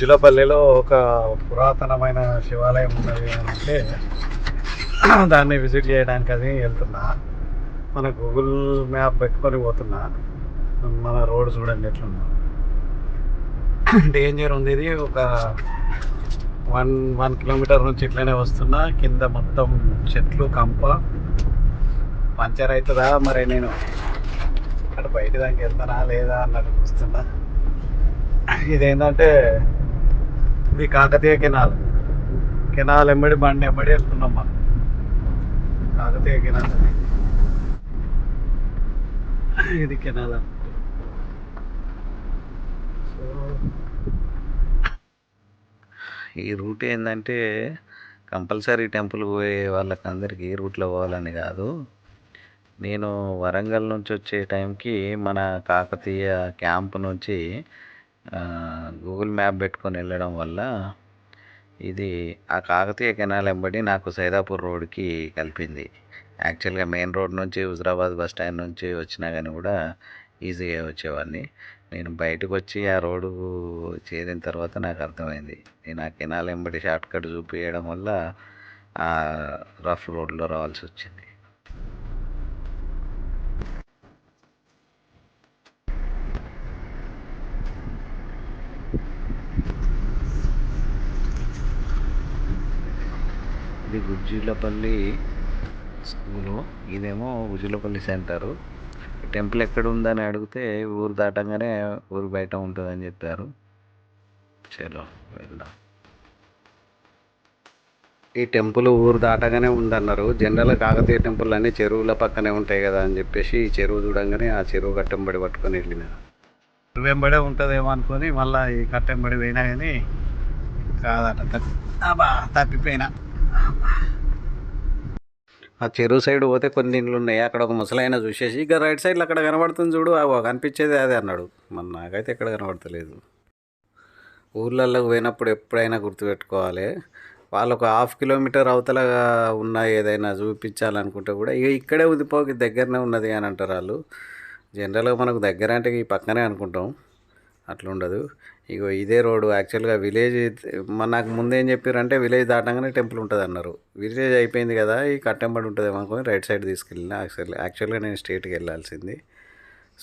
జులపల్లిలో ఒక పురాతనమైన శివాలయం ఉన్నది అంటే దాన్ని విజిట్ చేయడానికి అది వెళ్తున్నా. మన గూగుల్ మ్యాప్ పెట్టుకొని పోతున్నా. మన రోడ్ చూడండి ఎట్లున్నా డేంజర్ ఉంది ఇది. ఒక వన్ వన్ కిలోమీటర్ నుంచి ఇట్లనే వస్తున్నా. కింద మొత్తం చెట్లు కంప. పంచర్ అవుతుందా మరి నేను? అక్కడ బయట దానికి వెళ్తానా లేదా అన్నట్టు చూస్తున్నా. ఇదేంటంటే ఇది కాకతీయ కెనాల్. కెనాల్ ఎంబడి బండి ఎంబడి వెళ్తున్నాం మనం కాకతీయ కెనాల్ ఇది కెనాల్ సో ఈ రూట్ ఏంటంటే కంపల్సరీ టెంపుల్ పోయే వాళ్ళకి అందరికీ ఈ రూట్లో పోవాలని కాదు. నేను వరంగల్ నుంచి వచ్చే టైంకి మన కాకతీయ క్యాంప్ నుంచి గూగుల్ మ్యాప్ పెట్టుకొని వెళ్ళడం వల్ల ఇది ఆ కాకతీయ కెనాల్ వెంబడి నాకు సైదాపూర్ రోడ్కి కలిపింది. యాక్చువల్గా మెయిన్ రోడ్ నుంచి హుజరాబాద్ బస్ స్టాండ్ నుంచి వచ్చినా కానీ కూడా ఈజీగా వచ్చేవాడిని. నేను బయటకు వచ్చి ఆ రోడ్డు చేరిన తర్వాత నాకు అర్థమైంది. నేను ఆ కెనాల్ వెంబడి షార్ట్కట్ చూపించడం వల్ల ఆ రఫ్ రోడ్లో రావాల్సి వచ్చింది. ఉజ్జిలపల్లి స్కూలు. ఇదేమో ఉజ్జిలపల్లి సెంటరు. టెంపుల్ ఎక్కడ ఉందని అడిగితే ఊరు దాటంగానే ఊరు బయట ఉంటుందని చెప్పారు. చలో వెళ్దాం. ఈ టెంపుల్ ఊరు దాటగానే ఉందన్నారు. జనరల్ కాకతీయ టెంపుల్ అన్ని చెరువుల పక్కనే ఉంటాయి కదా అని చెప్పేసి ఈ చెరువు చూడంగానే ఆ చెరువు కట్టెంబడి పట్టుకొని వెళ్ళిన వెంబడే ఉంటుందేమో అనుకొని మళ్ళీ ఈ కట్టెంబడి పోయినా కానీ కాదట తప్పిపోయినా. ఆ చెరువు సైడ్ పోతే కొన్ని ఇండ్లు ఉన్నాయి. అక్కడ ఒక ముసలాయన చూసేసి ఇక రైట్ సైడ్లో అక్కడ కనబడుతుంది చూడు కనిపించేది అదే అన్నాడు. మన నాకైతే ఎక్కడ కనబడతలేదు. ఊర్లలోకి పోయినప్పుడు ఎప్పుడైనా గుర్తుపెట్టుకోవాలి. వాళ్ళు ఒక హాఫ్ కిలోమీటర్ అవతల ఉన్న ఏదైనా చూపించాలనుకుంటే కూడా ఇక ఇక్కడే ఉదిపోకి దగ్గరనే ఉన్నది అని అంటారు వాళ్ళు. జనరల్గా మనకు దగ్గర అంటే ఈ పక్కనే అనుకుంటాం. అట్లా ఉండదు ఇగో ఇదే రోడ్డు. యాక్చువల్గా విలేజ్ నాకు ముందేం చెప్పారంటే విలేజ్ దాటంగానే టెంపుల్ ఉంటుంది అన్నారు. విలేజ్ అయిపోయింది కదా ఈ కట్టెంబడి ఉంటుంది అనుకుని రైట్ సైడ్ తీసుకెళ్ళిన. యాక్చువల్ యాక్చువల్గా నేను స్ట్రేట్కి వెళ్ళాల్సింది.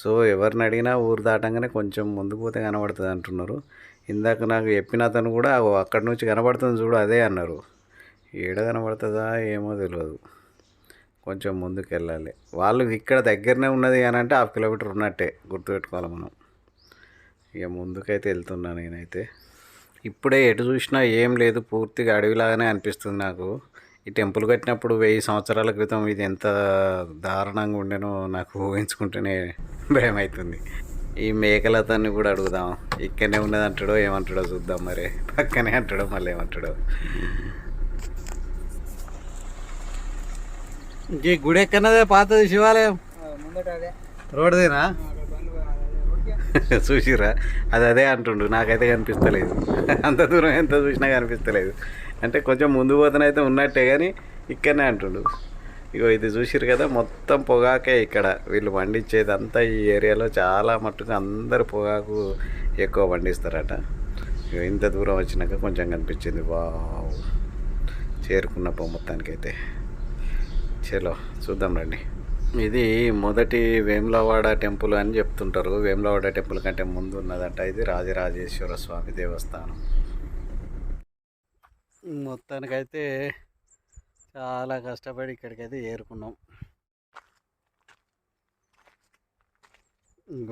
సో ఎవరిని అడిగినా ఊరు దాటంగానే కొంచెం ముందు పోతే కనబడుతుంది అంటున్నారు. ఇందాక నాకు చెప్పిన అతను కూడా అక్కడి నుంచి కనబడుతుంది చూడు అదే అన్నారు. ఏడ కనబడుతుందా ఏమో తెలియదు కొంచెం ముందుకు వెళ్ళాలి వాళ్ళు ఇక్కడ దగ్గరనే ఉన్నది అని అంటే హాఫ్ కిలోమీటర్ ఉన్నట్టే గుర్తుపెట్టుకోవాలి మనం. ఇక ముందుకైతే వెళ్తున్నా నేనైతే. ఇప్పుడే ఎటు చూసినా ఏం లేదు పూర్తిగా అడవిలాగానే అనిపిస్తుంది నాకు. ఈ టెంపుల్ కట్టినప్పుడు వెయ్యి సంవత్సరాల క్రితం ఇది ఎంత దారుణంగా ఉండేనో నాకు ఊహించుకుంటేనే భయం అవుతుంది ఈ మేకలతన్ని కూడా అడుగుదాం. ఇక్కడనే ఉన్నది అంటాడో ఏమంటాడో చూద్దాం మరి. పక్కనే అంటాడో మళ్ళీ ఏమంటాడో. ఈ గుడి ఎక్కడదే పాతది శివాలయం. రోడ్దేనా? చూసిరా అది అదే అంటుండు నాకైతే కనిపిస్తలేదు. అంత దూరం ఎంత చూసినా కనిపిస్తలేదు. అంటే కొంచెం ముందు పోతనైతే ఉన్నట్టే కానీ ఇక్కడనే అంటుండు. ఇగో ఇది చూసిరు కదా మొత్తం పొగాకే ఇక్కడ. వీళ్ళు పండించేది అంతా ఈ ఏరియాలో చాలా మట్టుకు అందరు పొగాకు ఎక్కువ పండిస్తారట. ఇగో ఇంత దూరం వచ్చినాక కొంచెం కనిపించింది. వావ్. చేరుకున్నప్పుడు మొత్తానికైతే. చలో చూద్దాం రండి. ఇది మొదటి వేములవాడ టెంపుల్ అని చెప్తుంటారు. వేములవాడ టెంపుల్ కంటే ముందు ఉన్నదంట ఇది రాజరాజేశ్వర స్వామి దేవస్థానం. మొత్తానికైతే చాలా కష్టపడి ఇక్కడికైతే ఏరుకున్నాం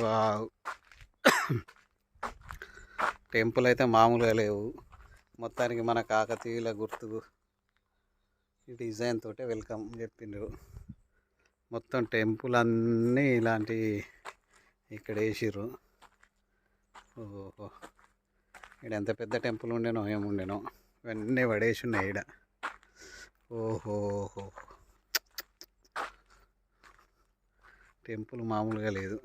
వావ్. టెంపుల్ అయితే మామూలుగా లేవు. మొత్తానికి మన కాకతీయుల గుర్తు ఈ డిజైన్ తోటే వెల్కమ్ చెప్పిండ్రు. మొత్తం టెంపుల్ అన్నీ ఇలాంటి ఇక్కడ వేసిర్రు ఓహో. ఇక్కడ ఎంత పెద్ద టెంపుల్ ఉండేనో ఏముండేనో ఇవన్నీ పడేసి ఉన్నాయి ఈడ. ఓహోహో. టెంపుల్ మామూలుగా లేదు.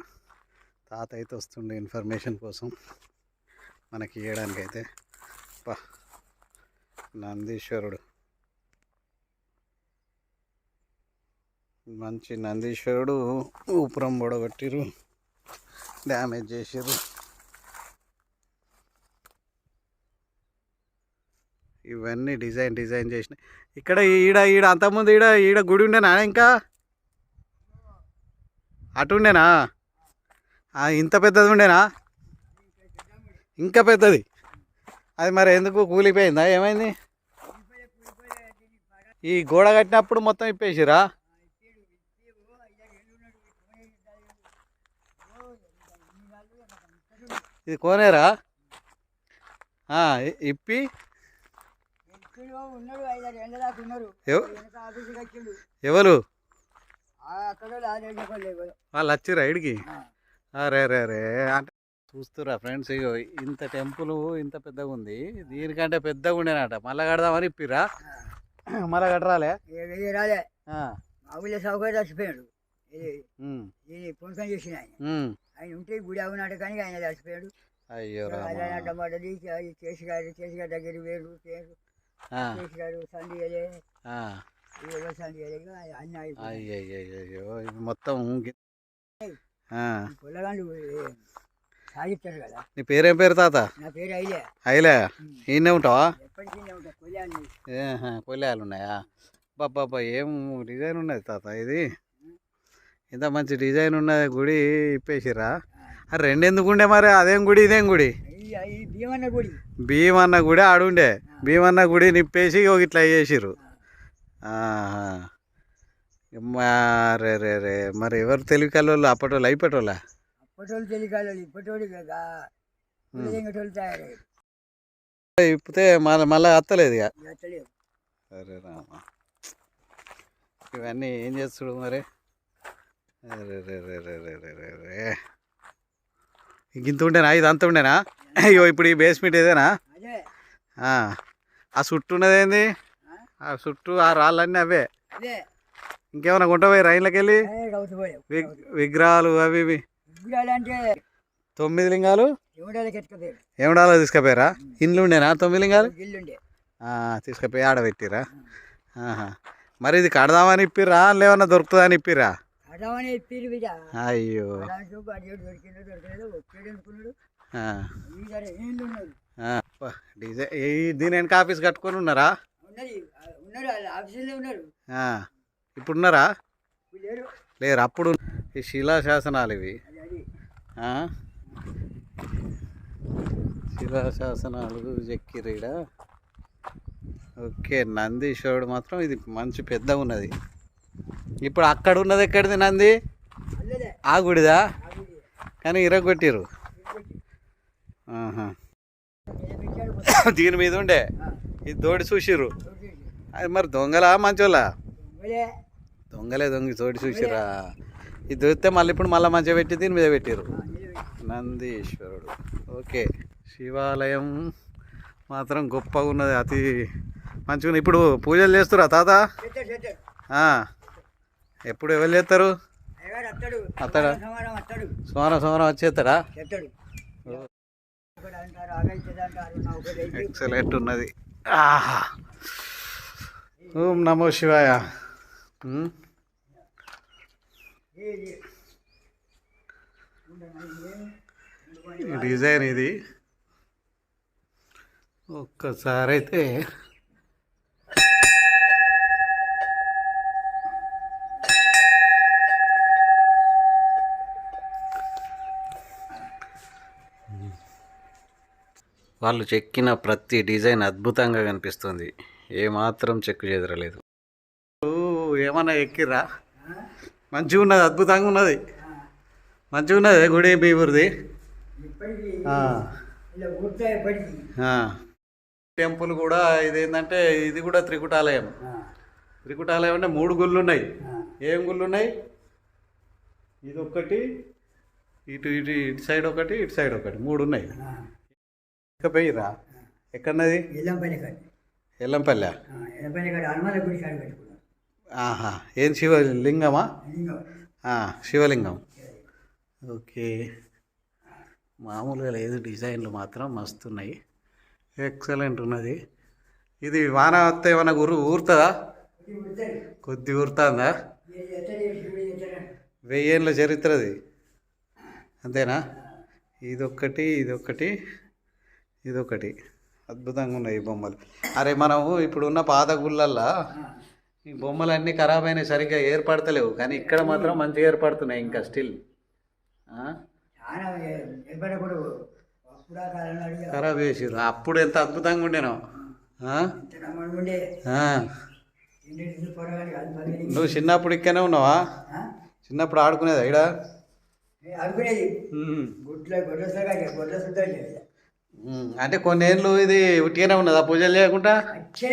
తాత అయితే వస్తుండే ఇన్ఫర్మేషన్ కోసం మనకి ఇవ్వడానికైతే పా. నందీశ్వరుడు. మంచి నందీశ్వరుడు ఊపురం పొడగొట్టిరు డ్యామేజ్ చేసారు ఇవన్నీ డిజైన్ డిజైన్ చేసిన. ఇక్కడ ఈడ ఈడ అంతకుముందు ఈడ ఈడ గుడి ఉండేనా ఇంకా? అటు ఉండేనా? ఇంత పెద్దది ఉండేనా? ఇంకా పెద్దది. అది మరి ఎందుకు కూలిపోయిందా? ఏమైంది? ఈ గోడ కట్టినప్పుడు మొత్తం ఇప్పేసిరా ఇది కోనేరా? ఇప్పి? ఎవరు వాళ్ళు వచ్చారు ఐడికి అరే రే రే అంటే చూస్తురా ఫ్రెండ్స్ ఇగో ఇంత టెంపుల్ ఇంత పెద్దగా ఉంది దీనికంటే పెద్దగా ఉండేనట. మళ్ళా కడదామని ఇప్పిరా మళ్ళా కట్టరాలే? రాలే. సౌకర్యం చచ్చిపోయాడు చేసిన ఆయన ఉంటే గుడి అవునాడు కానీ ఆయన చచ్చిపోయాడు. అయ్యో అదనటమాటది కేసు గారు చేసి గారి దగ్గర వేరు పేరు. చేసి గారు సండియలే అయ్యో మొత్తం కదా. నీ పేరేం పేరు తాత? నా పేరు అయిలే ఈయనే ఉంటావా? కొల్యాలు ఉన్నాయా? బాబా ఏం డిజైన్ ఉన్నది తాత ఇది? ఇంత మంచి డిజైన్ ఉన్న గుడి ఇప్పేసిరా రెండెందుకుండే మరి? అదేం గుడి ఇదేం గుడి? భీమన్న గుడి. ఆడుండే. భీమన్న గుడి నిప్పేసి ఇట్లా చేసిరు రే రే రే మరి ఎవరు తెలివి కళ్ళు అప్పటోళ్ళు అయిపోటోళ్ళ? ఇప్పితే మళ్ళీ మళ్ళీ అత్తలేదు ఇక. సరే రామా. ఇవన్నీ ఏం చేస్తుడు మరి? ఇంత ఉండేనా? ఇది అంత ఉండేనా? అయ్యో ఇప్పుడు ఈ బేస్మెంట్ ఇదేనా అదే. ఆ. చుట్టూ ఉన్నది ఏంది? ఆ? చుట్టూ ఆ రాళ్ళన్నీ అవే. ఇంకేమైనా కొంటపోయి రైళ్ళకి వెళ్ళి? విగ్రహాలు అవి ఇవి. తొమ్మిది లింగాలు? ఏమడాలో తీసుకుపోయారా? ఇండ్లు ఉండేనా తొమ్మిది లింగాలు? తీసుకుపోయి ఆడబెట్టిరా. మరి ఇది కడదామని ఇప్పిర్రా? లేవన్నా దొరుకుతుందని ఇప్పిర్రా? అయ్యో. దీని వెనక ఆఫీస్ కట్టుకొని ఉన్నారా? ఇప్పుడున్నారా? ఇప్పుడు ఉన్నారా లేరు అప్పుడు ఈ శిలాశాసనాలు ఇవి. శిలాశాసనాలు చెక్కిరీడా ఓకే నందీశ్వరుడు మాత్రం ఇది మంచి పెద్ద ఉన్నది. ఇప్పుడు అక్కడ ఉన్నది ఎక్కడిది నంది? ఆ గుడిదా. కానీ ఇరగొట్టిరు దీని మీద ఉండే. ఇది తోడి చూసిర్రు. చూసేసి. అది మరి దొంగలా మంచోళ్ళా? దొంగలే. దొంగ తోడి చూసిరా ఇది దొరికితే మళ్ళీ ఇప్పుడు మళ్ళీ మంచిగా పెట్టి దీని మీద పెట్టిరు. నందీశ్వరుడు. ఓకే. శివాలయం మాత్రం గొప్పగా ఉన్నది. అతి మంచిగా. ఇప్పుడు పూజలు చేస్తురా తాత. ఎప్పుడు ఎవరు చేస్తారు అత్తడా సోమవారం సోమవారం వచ్చేస్తాడా? ఎక్సలెంట్ ఉన్నది. ఓం నమో శివాయ. డిజైన్ ఇది. ఒక్కసారైతే వాళ్ళు చెక్కిన ప్రతి డిజైన్ అద్భుతంగా కనిపిస్తుంది. ఏమాత్రం చెక్కు చెదరలేదు. ఓ, ఏమన్నా ఎక్కిర్రా? మంచిగా ఉన్నది అద్భుతంగా ఉన్నది. మంచిగా ఉన్నది గుడి మీ ఊరిది. టెంపుల్ కూడా ఇదేంటంటే ఇది కూడా త్రికుటాలయం. త్రికుటాలయం అంటే మూడు గుళ్ళు ఉన్నాయి ఏం గుళ్ళు ఉన్నాయి ఇది ఒకటి ఇటు ఇటు ఇటు సైడ్ ఒకటి ఇటు సైడ్ ఒకటి మూడు ఉన్నాయి. ఇక పోయిరా ఎక్కడన్నది? ఎల్లంపల్లి కాడ ఎల్లంపల్లె? ఆ, ఎల్లంపల్లి కాడ హనుమాల గుడి కాడ పెట్టుకున్నాం. ఆహా ఏం శివలింగమా శివలింగం. ఓకే. మామూలుగా లేదు డిజైన్లు మాత్రం మస్తున్నాయి. ఎక్సలెంట్ ఉన్నది. ఇది వాన వస్తే ఏమన్నా గురు ఊరుతుందా. కొద్ది ఊరుతుందా. వెయ్యేళ్ళ చరిత్రది. అంతేనా? ఇదొక్కటి ఇదొక్కటి. ఇదొకటి. అద్భుతంగా ఉన్నాయి ఈ బొమ్మలు. అరే మనము ఇప్పుడున్న పాత గుళ్ళల్లో ఈ బొమ్మలన్నీ ఖరాబ్ అయినాయి సరిగ్గా ఏర్పడతలేవు. కానీ ఇక్కడ మాత్రం మంచిగా ఏర్పడుతున్నాయి ఇంకా స్టిల్. ఖరాబ్ చేసిర్రు. అప్పుడు ఎంత అద్భుతంగా ఉండేనో నువ్వు చిన్నప్పుడు ఇక్కడనే ఉన్నావా? చిన్నప్పుడు ఆడుకునేదా ఇక్కడ సుద్దాలు అంటే కొన్నేళ్ళు ఇది ఉట్టిగానే ఉన్నదా? పూజలు చేయకుండా?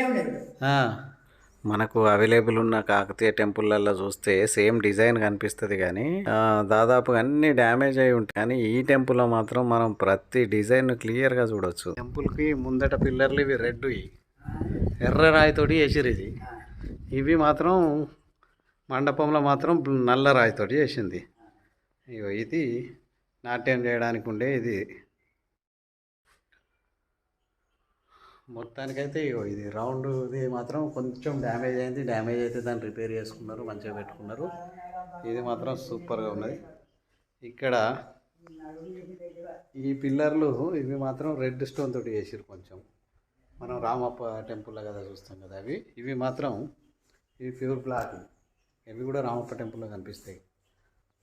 ఉండేది. మనకు అవైలబుల్ ఉన్న కాకతీయ టెంపుల్లలో చూస్తే సేమ్ డిజైన్ కనిపిస్తుంది కానీ ఆ, దాదాపుగా అన్ని డ్యామేజ్ అయి ఉంటాయి. కానీ ఈ టెంపుల్లో మాత్రం మనం ప్రతి డిజైన్ క్లియర్గా చూడొచ్చు. టెంపుల్కి ముందట పిల్లర్లు ఇవి రెడ్ ఎర్ర రాయితోటి వేసిరు ఇది. ఇవి మాత్రం మండపంలో మాత్రం నల్ల రాయితోటి చేసింది. ఇగో ఇది నాట్యం చేయడానికి ఉండే ఇది. మొత్తానికైతే ఇది రౌండ్ ఇది మాత్రం కొంచెం డ్యామేజ్ అయింది. డ్యామేజ్ అయితే దాన్ని రిపేర్ చేసుకున్నారు మంచిగా పెట్టుకున్నారు. ఇది మాత్రం సూపర్గా ఉన్నది. ఇక్కడ ఈ పిల్లర్లు ఇవి మాత్రం రెడ్ స్టోన్ తోటి చేసారు కొంచెం. మనం రామప్ప టెంపుల్లో కదా చూస్తాం కదా అవి. ఇవి మాత్రం ఇవి ప్యూర్ బ్లాక్. ఇవి కూడా రామప్ప టెంపుల్లో కనిపిస్తాయి.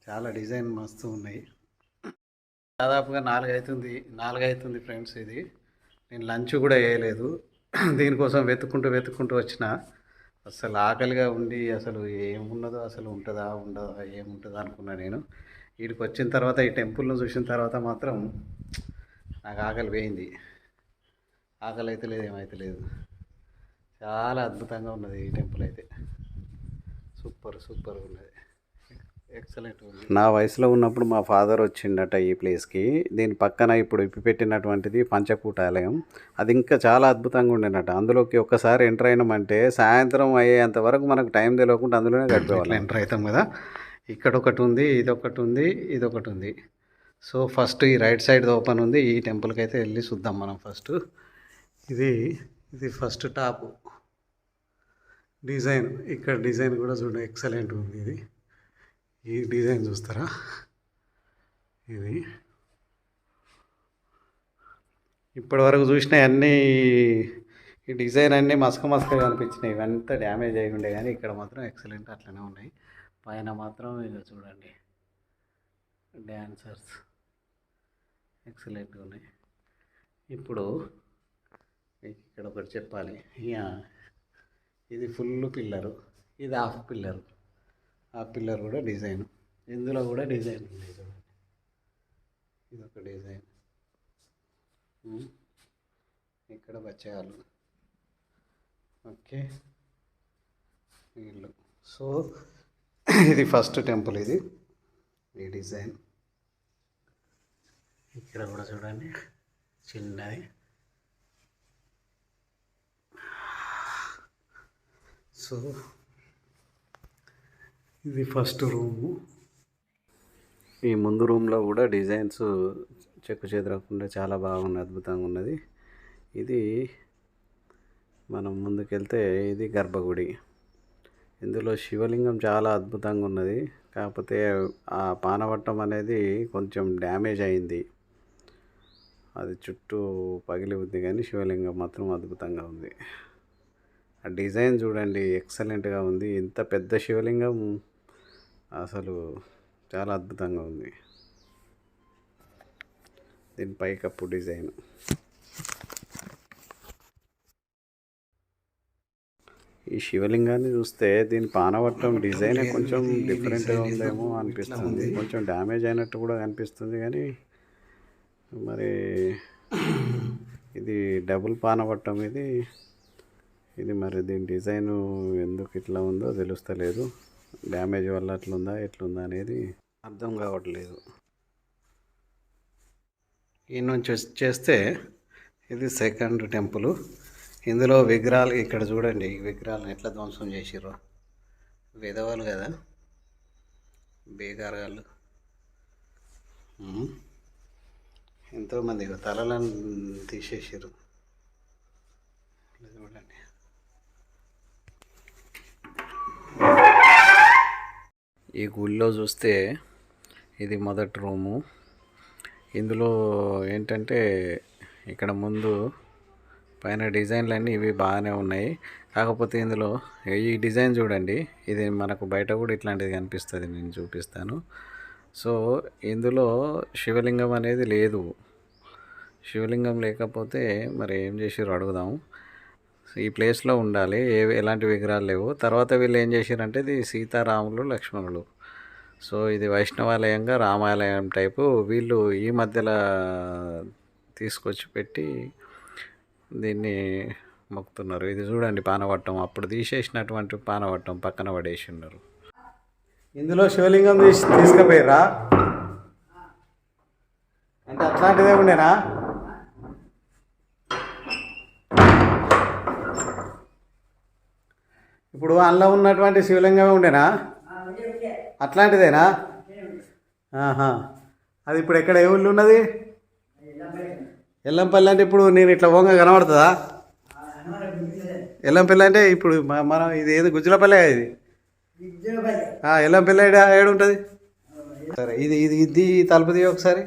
చాలా డిజైన్ మస్తు ఉన్నాయి. దాదాపుగా నాలుగు అవుతుంది నాలుగు అవుతుంది ఫ్రెండ్స్ ఇది. నేను లంచ్ కూడా వేయలేదు. దీనికోసం వెతుక్కుంటూ వెతుక్కుంటూ వచ్చిన అసలు ఆకలిగా ఉండి అసలు ఏమున్నదో అసలు ఉంటుందా ఉండదా ఏముంటుందా అనుకున్నా నేను. వీడికి వచ్చిన తర్వాత ఈ టెంపుల్ను చూసిన తర్వాత మాత్రం నాకు ఆకలి పోయింది ఆకలి అయితే లేదు ఏమైతే లేదు. చాలా అద్భుతంగా ఉన్నది ఈ టెంపుల్ అయితే. సూపర్ సూపర్ ఉన్నది. నా వయసులో ఉన్నప్పుడు మా ఫాదర్ వచ్చిండట ఈ ప్లేస్కి. దీని పక్కన ఇప్పుడు ఇప్పి పెట్టినటువంటిది పంచకూటాలయం అది ఇంకా చాలా అద్భుతంగా ఉండేనట అందులోకి ఒక్కసారి ఎంటర్ అయినామంటే సాయంత్రం అయ్యేంత వరకు మనకు టైం తెలియకుండా అందులోనే గడిపేవాళ్ళం. ఎంటర్ అవుతాం కదా. ఇక్కడ ఒకటి ఉంది ఇది ఒకటి ఉంది ఇది ఒకటి ఉంది. సో ఫస్ట్ ఈ రైట్ సైడ్ ఓపెన్ ఉంది. ఈ టెంపుల్కి అయితే వెళ్ళి చూద్దాం మనం ఫస్ట్. ఇది ఇది ఫస్ట్ టాప్. డిజైన్ ఇక్కడ డిజైన్ కూడా చూడండి. ఎక్సలెంట్ ఉంది ఇది. ఈ డిజైన్ చూస్తారా? ఇది. ఇప్పటి వరకు చూసిన ఈ డిజైన్ అన్నీ మసక మసకగా కనిపించినాయి ఇవంతా డ్యామేజ్ అయి ఉండే కానీ ఇక్కడ మాత్రం ఎక్సలెంట్ అట్లనే ఉన్నాయి. పైన మాత్రం ఇక చూడండి. డ్యాన్సర్స్ ఎక్సలెంట్గా ఉన్నాయి. ఇప్పుడు ఇక్కడ ఒకటి చెప్పాలి. ఇది ఫుల్ పిల్లరు. ఇది హాఫ్ పిల్లరు. ఆ పిల్లర్ కూడా డిజైన్. ఇందులో కూడా డిజైన్ ఉంది. చూడండి ఇది ఒక డిజైన్. ఇక్కడ బచ్చాలు ఓకే. వీళ్ళు. సో ఇది ఫస్ట్ టెంపుల్ ఇది. ఈ డిజైన్. ఇక్కడ కూడా చూడండి. చిన్నది. సో ఇది ఫస్ట్ రూము. ఈ ముందు రూమ్లో కూడా డిజైన్స్ చెక్కు చెదరకుండా చాలా బాగుంది అద్భుతంగా ఉన్నది. ఇది మనం ముందుకెళ్తే ఇది గర్భగుడి. ఇందులో శివలింగం చాలా అద్భుతంగా ఉన్నది. కాకపోతే ఆ పానవట్టం అనేది కొంచెం డ్యామేజ్ అయింది. అది చుట్టూ పగిలి ఉంది కానీ శివలింగం మాత్రం అద్భుతంగా ఉంది. ఆ డిజైన్ చూడండి ఎక్సలెంట్గా ఉంది. ఇంత పెద్ద శివలింగం అసలు చాలా అద్భుతంగా ఉంది. దీని పైకప్పు డిజైన్. ఈ శివలింగాన్ని చూస్తే దీని పానవట్టం డిజైన్ కొంచెం డిఫరెంట్గా ఉందేమో అనిపిస్తుంది. కొంచెం డ్యామేజ్ అయినట్టు కూడా అనిపిస్తుంది కానీ మరి ఇది డబుల్ పానవట్టం ఇది. ఇది మరి దీని డిజైన్ ఎందుకు ఇట్లా ఉందో తెలుస్తలేదు. డ్యామేజ్ వల్ల అట్లుందా ఎట్లుందా అనేది అర్థం కావట్లేదు. ఇన్నుంచి చేస్తే ఇది సెకండ్ టెంపుల్ ఇందులో విగ్రహాలు ఇక్కడ చూడండి ఈ విగ్రహాలను ఎట్లా ధ్వంసం చేసిర్రు. విధవాలు కదా? బేగారగాళ్ళు ఎంతోమంది తలలను తీసేసారు ఈ గుళ్ళో చూస్తే ఇది మొదటి రూము. ఇందులో ఏంటంటే ఇక్కడ ముందు పైన డిజైన్లు అన్నీ ఇవి బాగానే ఉన్నాయి. కాకపోతే ఇందులో ఈ డిజైన్ చూడండి ఇది మనకు బయట కూడా ఇట్లాంటిది కనిపిస్తుంది నేను చూపిస్తాను. సో ఇందులో శివలింగం అనేది లేదు. శివలింగం లేకపోతే మరి ఏం చేసిర్రు అడుగుదాం. ఈ ప్లేస్లో ఉండాలి. ఏ ఎలాంటి విగ్రహాలు లేవు. తర్వాత వీళ్ళు ఏం చేశారంటే ఇది సీతారాములు లక్ష్మణులు. సో ఇది వైష్ణవాలయంగా రామాలయం టైపు వీళ్ళు ఈ మధ్యలో తీసుకొచ్చి పెట్టి దీన్ని మొక్కుతున్నారు. ఇది చూడండి పానవట్టం. అప్పుడు తీసేసినటువంటి పానవట్టం పక్కన పడేసి ఉన్నారు ఇందులో శివలింగం తీసి తీసుకుపోయిరా అంటే అట్లాంటిదే ఉండేనా? ఇప్పుడు అందులో ఉన్నటువంటి శివలింగమే ఉండేనా? అట్లాంటిదేనా? ఆహా. అది ఇప్పుడు ఎక్కడ ఏ ఊళ్ళో ఉన్నది? ఎల్లంపల్లి అంటే ఇప్పుడు నేను ఇట్లా వంగ కనబడుతుందా? ఎల్లంపల్లి అంటే ఇప్పుడు మనం ఇది ఏది? గుజ్జలపల్లె ఇది? ఎల్లంపల్లి ఏడ ఉంటుంది సరే ఇది ఇది ఇది తలుపు తీయ ఒకసారి.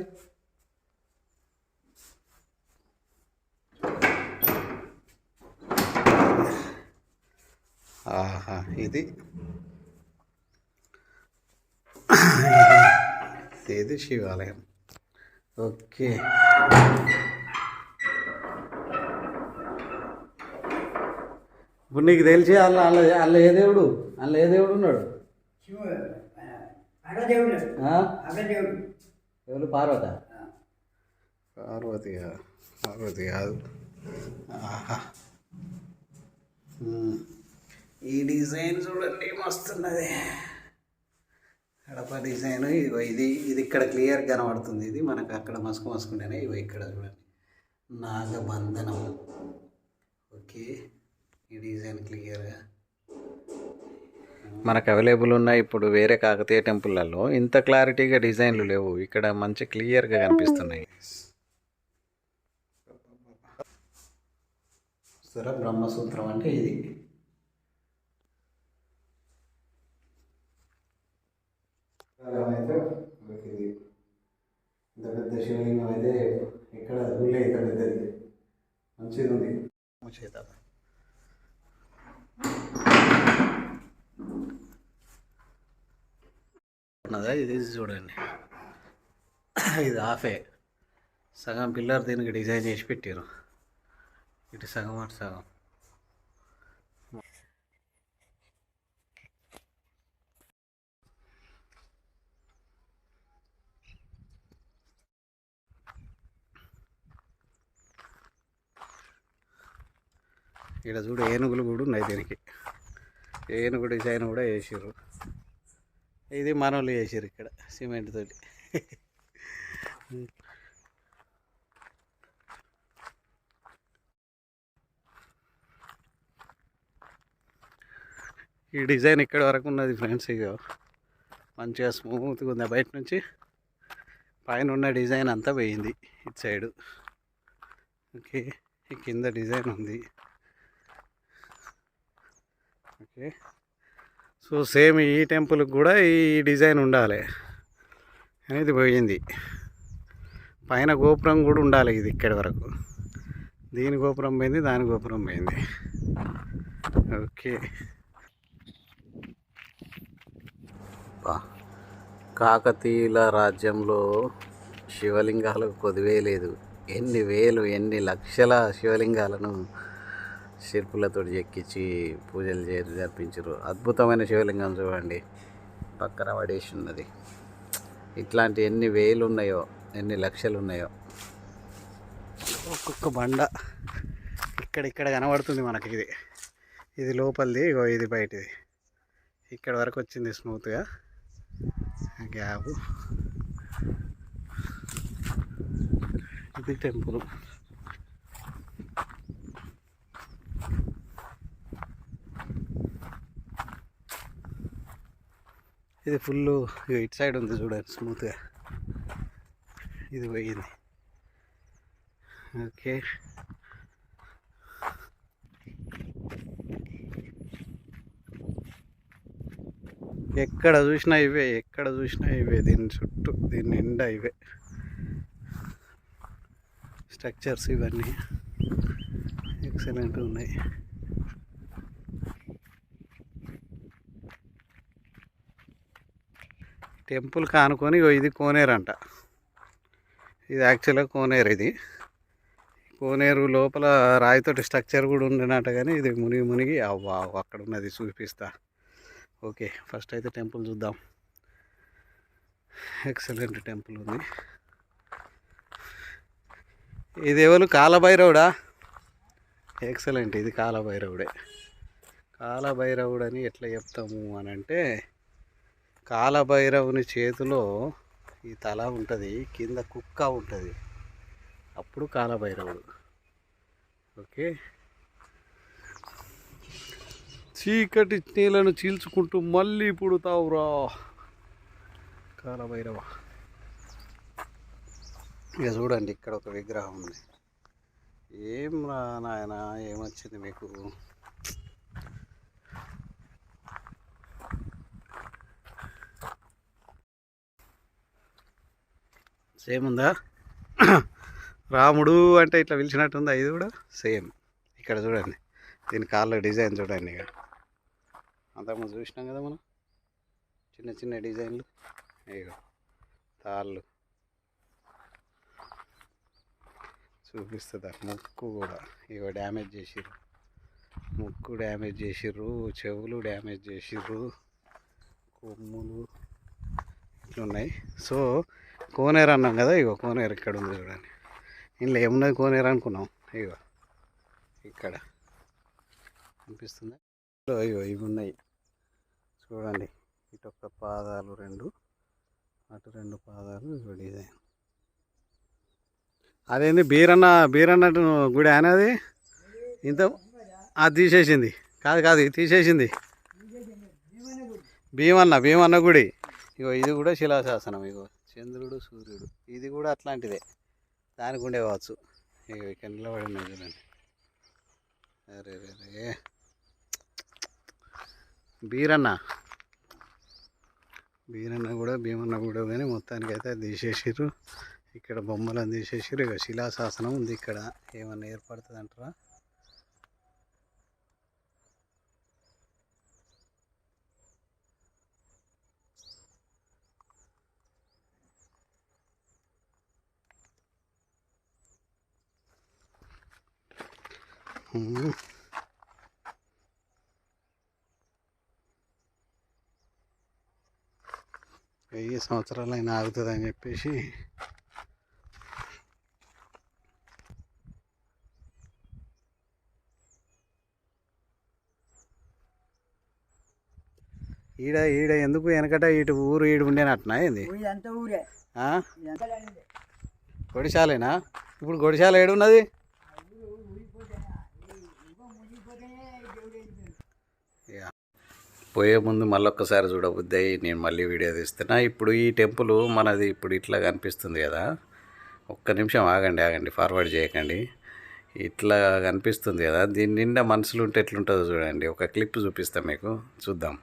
ఆహా ఇది. ఇది శివాలయం. ఓకే. ఇప్పుడు నీకు తెలిసి అల్ల అల్ల అల్ల ఏ దేవుడు? అల్ల ఏ దేవుడు ఉన్నాడు? ఎవరు? పార్వత? పార్వతి పార్వతి కాదు. ఆహా. ఈ డిజైన్ చూడండి మస్తున్నది. కడప డిజైన్ ఇగో ఇది ఇది ఇక్కడ క్లియర్ కనబడుతుంది. ఇది మనకు అక్కడ మసుకు మసుకుంటేనే ఇగో ఇక్కడ చూడండి. నాగబంధనం. ఓకే ఈ డిజైన్ క్లియర్గా మనకు అవైలబుల్ ఉన్న ఇప్పుడు వేరే కాకతీయ టెంపుల్లలో ఇంత క్లారిటీగా డిజైన్లు లేవు. ఇక్కడ మంచి క్లియర్గా కనిపిస్తున్నాయి. స్థిర బ్రహ్మసూత్రం అంటే ఇది. అయితే మనకి ఇది ఇంత పెద్ద శివలింగం అయితే ఎక్కడ ఊళ్ళే ఇంత పెద్దది. మంచిది ఉంది చేత ఉన్నదా? ఇది చూడండి. ఇది హాఫే సగం పిల్లర్ దీనికి డిజైన్ చేసి పెట్టారు ఇటు సగం అటు సగం. ఇక్కడ చూడు ఏనుగులు కూడా ఉన్నాయి దీనికి. ఏనుగు డిజైన్ కూడా వేసారు ఇది మనోళ్ళు వేసారు ఇక్కడ సిమెంట్ తోటి. ఈ డిజైన్ ఇక్కడ వరకు ఉన్నది ఫ్రెండ్స్ ఇక మంచిగా స్మూత్గా ఉంది. బయట నుంచి పైన ఉన్న డిజైన్ అంతా పోయింది. ఇటు సైడు ఓకే ఈ కింద డిజైన్ ఉంది. ఓకే. సో సేమ్ ఈ టెంపుల్కి కూడా ఈ డిజైన్ ఉండాలి అనేది పోయింది. పైన గోపురం కూడా ఉండాలి ఇది ఇక్కడి వరకు. దీని గోపురం పోయింది దాని గోపురం పోయింది. ఓకే. కాకతీయుల రాజ్యంలో శివలింగాలకు కొదివే లేదు ఎన్ని వేలు ఎన్ని లక్షల శివలింగాలను శిల్పులతో చెక్కించి పూజలు చేసి జరిపించారు అద్భుతమైన శివలింగం చూడండి. పక్కన పడేసి ఉన్నది. ఇట్లాంటి ఎన్ని వేలు ఉన్నాయో ఎన్ని లక్షలు ఉన్నాయో ఒక్కొక్క బండ ఇక్కడ కనబడుతుంది మనకి ఇది. ఇది లోపలిది ఇగో ఇది బయటిది. ఇక్కడ వరకు వచ్చింది స్మూత్గా. గ్యాబు. ఇది టెంపుల్. ఇది ఫుల్ ఇటు సైడ్ ఉంది చూడండి స్మూత్గా. ఇది పోయింది. ఓకే. ఎక్కడ చూసినా ఇవే ఎక్కడ చూసినా ఇవే దీని చుట్టూ దీని నిండా ఇవే. స్ట్రక్చర్స్ ఇవన్నీ. ఎక్సలెంట్ ఉన్నాయి. టెంపుల్ కానుకొని ఇది కోనేరు అంట ఇది యాక్చువల్గా కోనేరు ఇది. కోనేరు లోపల రాయితోటి స్ట్రక్చర్ కూడా ఉండినట్టు కానీ ఇది మునిగి మునిగి అవ్వా అక్కడ ఉన్నది చూపిస్తా. ఓకే ఫస్ట్ అయితే టెంపుల్ చూద్దాం. ఎక్సలెంట్ టెంపుల్ ఉంది. ఇది ఎవరు? కాలభైరవుడా? ఎక్సలెంట్ ఇది కాలభైరవుడే. కాలభైరవుడు అని ఎట్లా చెప్తాము అని అంటే కాలభైరవుని చేతిలో ఈ తల ఉంటుంది కింద కుక్క ఉంటుంది. అప్పుడు కాలభైరవుడు. ఓకే? చీకటి నీళ్ళను చీల్చుకుంటూ మళ్ళీ పుడతావురా కాలభైరవ. ఇక చూడండి ఇక్కడ ఒక విగ్రహం ఉంది. ఏం రా నాయన ఏమొచ్చింది మీకు? సేమ్ ఉందా రాముడు అంటే ఇట్లా పిలిచినట్టుందా ఇది కూడా? సేమ్. ఇక్కడ చూడండి. దీని కాళ్ళ డిజైన్ చూడండి ఇక. అంతకుముందు చూసినాం కదా మనం? చిన్న చిన్న డిజైన్లు. ఇక తాళ్ళు. చూపిస్తుందా? ముక్కు కూడా. ఇక డ్యామేజ్ చేసిర్రు. ముక్కు డ్యామేజ్ చేసిర్రు చెవులు డ్యామేజ్ చేసిర్రు కొమ్ములు ఇట్లున్నాయి. సో కోనేరు అన్నాం కదా ఇగో కోనేరు ఇక్కడ ఉంది చూడండి. ఇంట్లో ఏమున్నది కోనేరు అనుకున్నాం. ఇగో ఇక్కడ అనిపిస్తుందా ఇగో ఇవి ఉన్నాయి. చూడండి ఇటు ఒక పాదాలు రెండు అటు రెండు పాదాలు ఇగో డిజైన్ అదేంది బీరన్న బీరన్నట్టు గుడి అనేది ఇంత అది తీసేసింది. కాదు కాదు తీసేసింది. భీమన్న భీమన్న గుడి. ఇగో ఇది కూడా శిలాశాసనం ఇగో. చంద్రుడు సూర్యుడు. ఇది కూడా అట్లాంటిదే. దానికి ఉండే కావచ్చు ఇగో ఇక్కడ నిలబడి చూడండి అరే రే రే. బీరన్న. బీరన్న కూడా భీమన్న కూడా కానీ మొత్తానికి అయితే తీసేసిర్రు. ఇక్కడ బొమ్మలను తీసేసిర్రు. ఇక శిలాశాసనం ఉంది ఇక్కడ. ఏమన్నా ఏర్పడుతుంది అంటారా వెయ్యి సంవత్సరాలైనా ఆగుతుందని చెప్పేసి. ఈడ ఈడ ఎందుకు వెనకట ఇటు ఊరు ఈడు ఉండేనట్టునా ఏంది. గొడిశాలేనా? ఇప్పుడు గొడిశాల ఏడున్నది? పోయే ముందు మళ్ళొక్కసారి చూడబుద్ది నేను మళ్ళీ వీడియో తీస్తున్నా. ఇప్పుడు ఈ టెంపుల్ మనది ఇప్పుడు ఇట్లా కనిపిస్తుంది కదా. ఒక్క నిమిషం ఆగండి ఆగండి ఫార్వర్డ్ చేయకండి. ఇట్లా కనిపిస్తుంది కదా. దీని నిండా మనుషులు ఉంటే ఎట్లుంటుందో చూడండి. ఒక క్లిప్ చూపిస్తాం మీకు. చూద్దాం.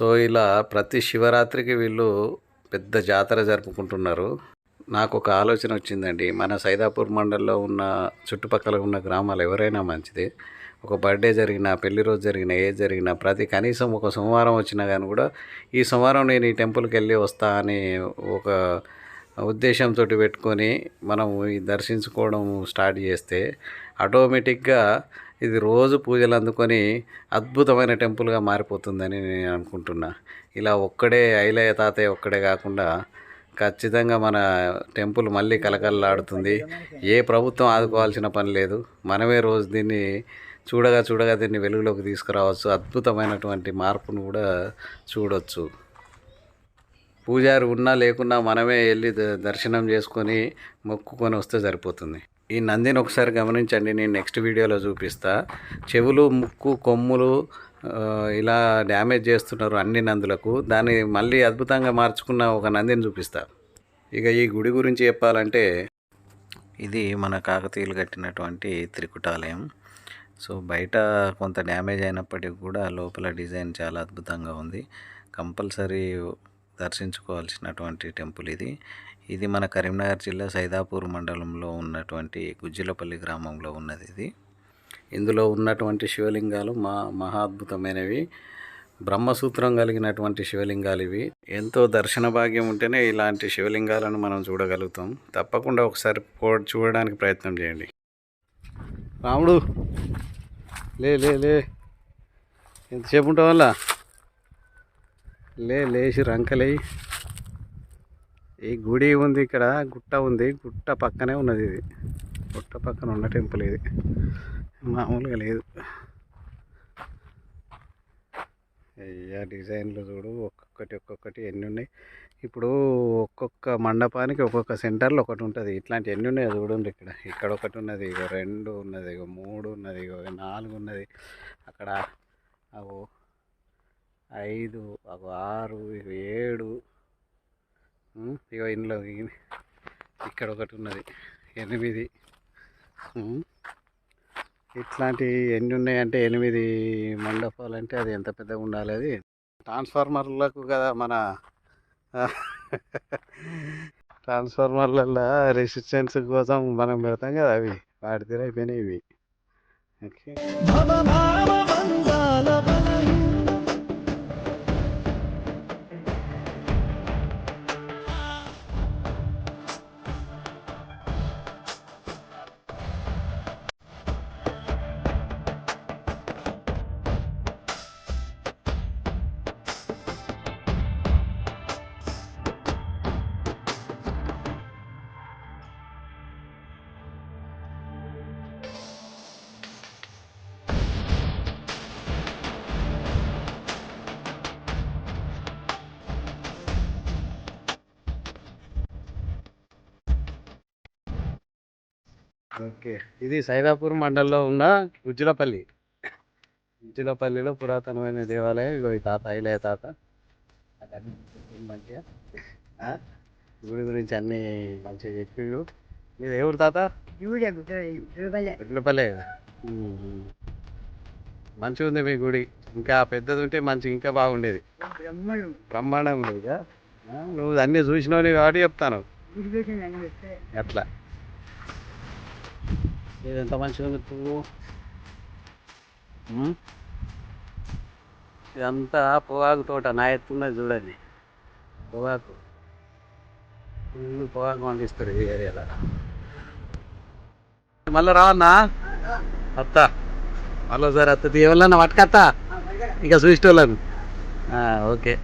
సో ఇలా ప్రతి శివరాత్రికి వీళ్ళు పెద్ద జాతర జరుపుకుంటున్నారు. నాకు ఒక ఆలోచన వచ్చిందండి. మన సైదాపూర్ మండల్లో ఉన్న చుట్టుపక్కల ఉన్న గ్రామాలు ఎవరైనా మంచిది. ఒక బర్త్డే జరిగినా పెళ్ళి రోజు జరిగినా ఏ జరిగినా ప్రతి కనీసం ఒక సోమవారం వచ్చినా కానీ కూడా ఈ సోమవారం నేను ఈ టెంపుల్కి వెళ్ళి వస్తా అని ఒక ఉద్దేశంతో పెట్టుకొని మనం దర్శించుకోవడం స్టార్ట్ చేస్తే ఆటోమేటిక్గా ఇది రోజు పూజలు అందుకొని అద్భుతమైన టెంపుల్గా మారిపోతుందని నేను అనుకుంటున్నా. ఇలా ఒక్కడే ఐలయ్య తాతయ్య ఒక్కడే కాకుండా ఖచ్చితంగా మన టెంపుల్ మళ్ళీ కలకలలాడుతుంది. ఏ ప్రభుత్వం ఆదుకోవాల్సిన పని లేదు. మనమే రోజు దీన్ని చూడగా చూడగా దీన్ని వెలుగులోకి తీసుకురావచ్చు. అద్భుతమైనటువంటి మార్పును కూడా చూడవచ్చు పూజారి ఉన్నా లేకున్నా మనమే వెళ్ళి ద- దర్శనం చేసుకొని మొక్కుకొని వస్తే సరిపోతుంది. ఈ నందిని ఒకసారి గమనించండి నేను నెక్స్ట్ వీడియోలో చూపిస్తా. చెవులు ముక్కు కొమ్ములు ఇలా డ్యామేజ్ చేస్తున్నారు అన్ని నందులకు. దాన్ని మళ్ళీ అద్భుతంగా మార్చుకున్న ఒక నందిని చూపిస్తా. ఇక ఈ గుడి గురించి చెప్పాలంటే ఇది మన కాకతీయులు కట్టినటువంటి త్రికుటాలయం. సో బయట కొంత డ్యామేజ్ అయినప్పటికీ కూడా లోపల డిజైన్ చాలా అద్భుతంగా ఉంది. కంపల్సరీ దర్శించుకోవాల్సినటువంటి టెంపుల్ ఇది. ఇది మన కరీంనగర్ జిల్లా సైదాపూర్ మండలంలో ఉన్నటువంటి గుజ్జిలపల్లి గ్రామంలో ఉన్నది ఇది. ఇందులో ఉన్నటువంటి శివలింగాలు మా మహా అద్భుతమైనవి బ్రహ్మసూత్రం కలిగినటువంటి శివలింగాలు ఇవి. ఎంతో దర్శన భాగ్యం ఉంటేనే ఇలాంటి శివలింగాలను మనం చూడగలుగుతాం. తప్పకుండా ఒకసారి చూడడానికి ప్రయత్నం చేయండి. రాముడు! లే లే లే. ఎంతసేపు ఉంటావల్లా లే లేచి రంకలేయి. ఈ గుడి ఉంది ఇక్కడ గుట్ట ఉంది. గుట్ట పక్కనే ఉన్నది ఇది. గుట్ట పక్కన ఉన్న టెంపుల్ ఇది. మామూలుగా లేదు. అయ్యా డిజైన్లు చూడు. ఒక్కొక్కటి ఒక్కొక్కటి ఎన్ని ఉన్నాయి? ఇప్పుడు ఒక్కొక్క మండపానికి ఒక్కొక్క సెంటర్లో ఒకటి ఉంటుంది. ఇట్లాంటి ఎన్ని ఉన్నాయో చూడండి ఇక్కడ. ఇక్కడ ఒకటి ఉన్నది ఇక రెండు ఉన్నది ఇక మూడు ఉన్నది ఇక నాలుగు ఉన్నది. అక్కడ అగో ఐదు అగో ఆరు ఏడు ఇక ఇంట్లో ఇక్కడ ఒకటి ఉన్నది ఎనిమిది. ఇట్లాంటి ఎన్ని ఉన్నాయంటే ఎనిమిది మండపాలు అంటే అది ఎంత పెద్దగా ఉండాలి అది? ట్రాన్స్ఫార్మర్లకు కదా మన ట్రాన్స్ఫార్మర్లలో రెసిస్టెన్స్ కోసం మనం పెడతాం కదా అవి వాటి తీరు అయిపోయినాయి ఇవి. ఓకే. ఓకే. ఇది సైదాపూర్ మండలంలో ఉన్న గుజ్జులపల్లి గుజ్జులపల్లిలో పురాతనమైన దేవాలయం. ఇగో ఈ తాత ఇలే తాత. మంచిగా? గుడి గురించి అన్నీ మంచిగా చెప్పిండు మీరు ఏ ఊరు తాత. గుజ్జులపల్లి మంచిగా ఉంది మీ గుడి. ఇంకా పెద్దది ఉంటే మంచి ఇంకా బాగుండేది. బ్రహ్మడు. ఉంది ఇక నువ్వు అన్నీ చూసినావు కాబట్టి చెప్తాను. అట్లా. ఎంత మంచిగా ఉంది పువ్వు? ఇదంతా పొగాకు తోట నా ఎత్తున్నది చూడండి. పొగాకు. ఫుల్ పొగాకు పండిస్తారు ఈ ఏరియాలో. మళ్ళీ రావన్నా? అత్త. మళ్ళీ ఒకసారి అత్త ఎవరన్నా పట్టుకత్తా? ఇంకా చూసేటోళ్ళను ఓకే.